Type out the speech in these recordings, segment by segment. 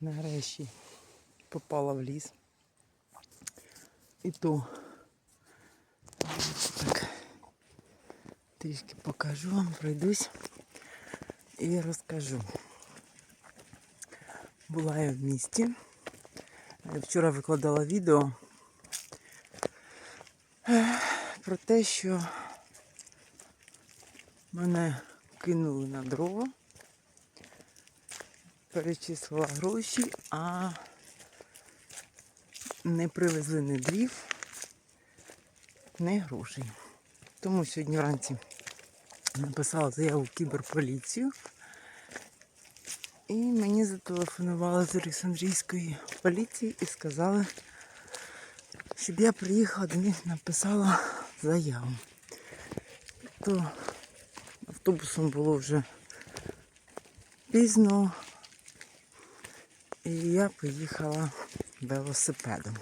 нарешті попала в ліс. І то так трішки покажу вам, пройдусь і розкажу. Була я в місті. Вчора викладала відео про те, що мене кинули на дрова, перечислила гроші, а не привезли ні дрів, ні грошей. Тому сьогодні вранці написала заяву в кіберполіцію. І мені зателефонували з Олександрійської поліції і сказали, щоб я приїхала до них написала заяву. То автобусом було вже пізно, і я поїхала велосипедом.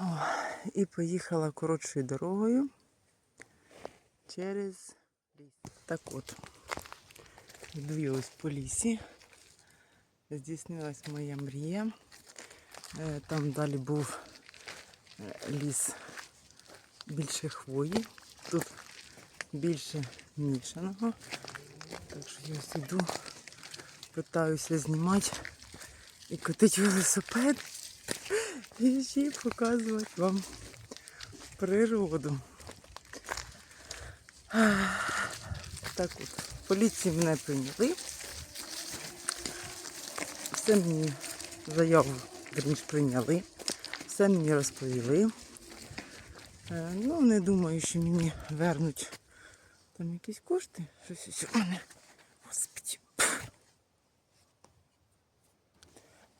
О, і поїхала коротшою дорогою через ліс. Так от, ось по лісі. Здійснилась моя мрія. Е, Там далі був е, ліс більше хвої. Тут більше мішаного. Так що я іду, питаюся знімати і котити велосипед. І ще показувати вам природу. Так от, поліції мене прийняли. Все мені заяву верніше прийняли. Все мені розповіли. Е, Ну, не думаю, що мені вернуть там якісь кошти. Щось ось у мене.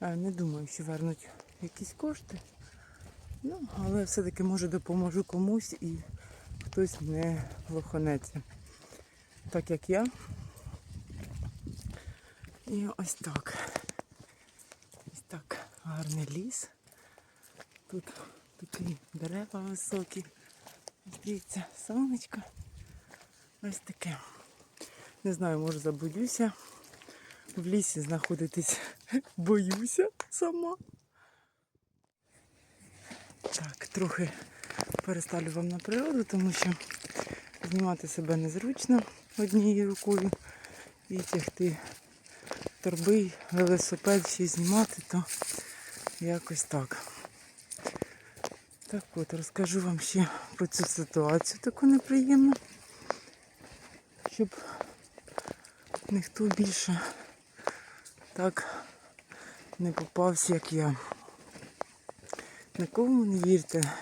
Не думаю, що вернуть якісь кошти. Ну, але все-таки може допоможу комусь і хтось не лоханеться. Так як я. І ось так. Ось так гарний ліс. Тут такі дерева високі. Дивіться, сонечко. Ось таке. Не знаю, може заблудюся. В лісі знаходитись боюся сама. Так, трохи переставлю вам на природу, тому що знімати себе незручно однією рукою і тягти торби, велосипед ще знімати, то якось так. Так от, розкажу вам ще про цю ситуацію таку неприємну, щоб ніхто більше так не попався, як я. Нікому не вірте,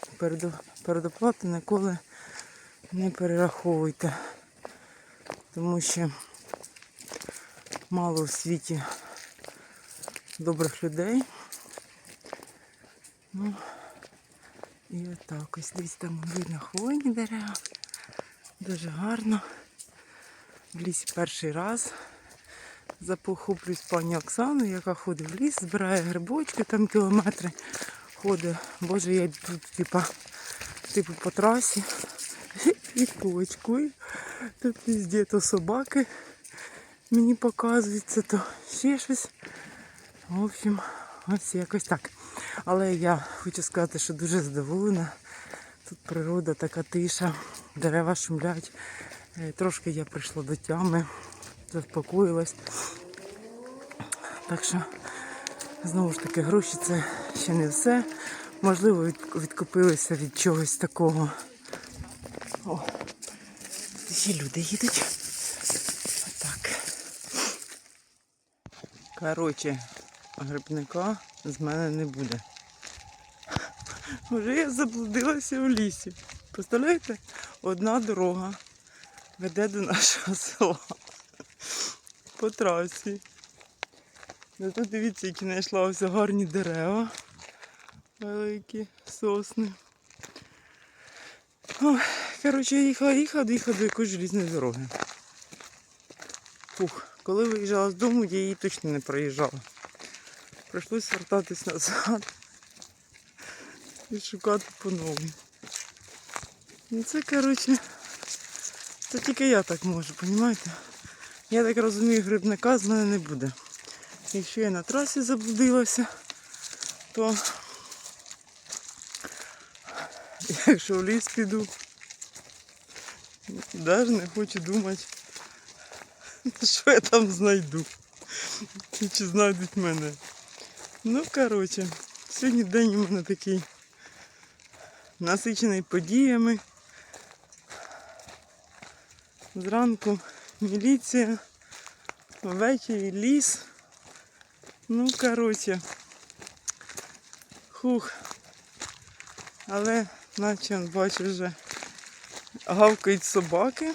передоплату ніколи не перераховуйте, тому що мало в світі добрих людей. Ну, і отак ось дивіться, там видно хвойні дерева. Дуже гарно. В лісі перший раз запохоплююсь пані Оксаною, яка ходить в ліс, збирає грибочки, там кілометри ходить. Боже, я тут, типа, типу по трасі і кулачкую. Тут везде то собаки мені показуються, то ще щось. В общем, ось якось так. Але я хочу сказати, що дуже задоволена. Тут природа, така тиша, дерева шумлять. Е, Трошки я прийшла до тями, заспокоїлась. Так що, знову ж таки, гроші це ще не все. Можливо, відкупилися від чогось такого. О, ще люди їдуть. Отак. Коротше, грибника з мене не буде. Вже я заблудилася у лісі. Представляєте? Одна дорога веде до нашого села. По трасі. Ну тут дивіться, які знайшла ось гарні дерева. Великі сосни. Ой, коротше, їхала, їхала, доїхала до якоїсь желізної дороги. Фух, коли виїжджала з дому, я її точно не проїжджала. Прийшлось вертатись назад і шукати по новій. Ну це, коротше, це тільки я так можу, розумієте? Я так розумію, грибника з мене не буде. Якщо я на трасі заблудилася, то якщо в ліс піду, навіть не хочу думати, що я там знайду. І чи знайдуть мене. Ну, коротше, сьогодні день у мене такий насичений подіями. Зранку міліція, ввечері ліс. Ну, коротше. Хух. Але наче бачу вже гавкають собаки,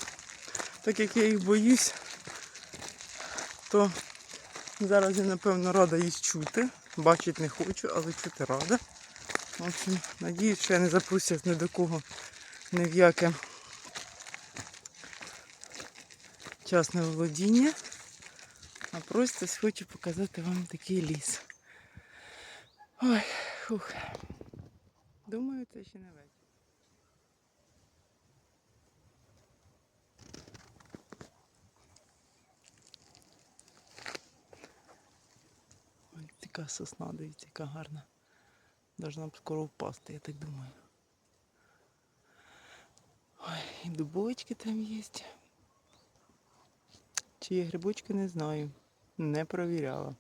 так як я їх боюсь, то зараз я напевно рада їх чути. Бачить не хочу, але чути рада. В общем, надіюсь, що я не запустять ні до кого ні в яке частне володіння. А просто хочу показати вам такий ліс. Ой, хух. Думаю, це ще не вечір. Ой, така сосна, дивіться, яка гарна. Должна б скоро впасти, я так думаю. Ой, і дубочки там є. Чи є грибочки, не знаю. Не провіряла.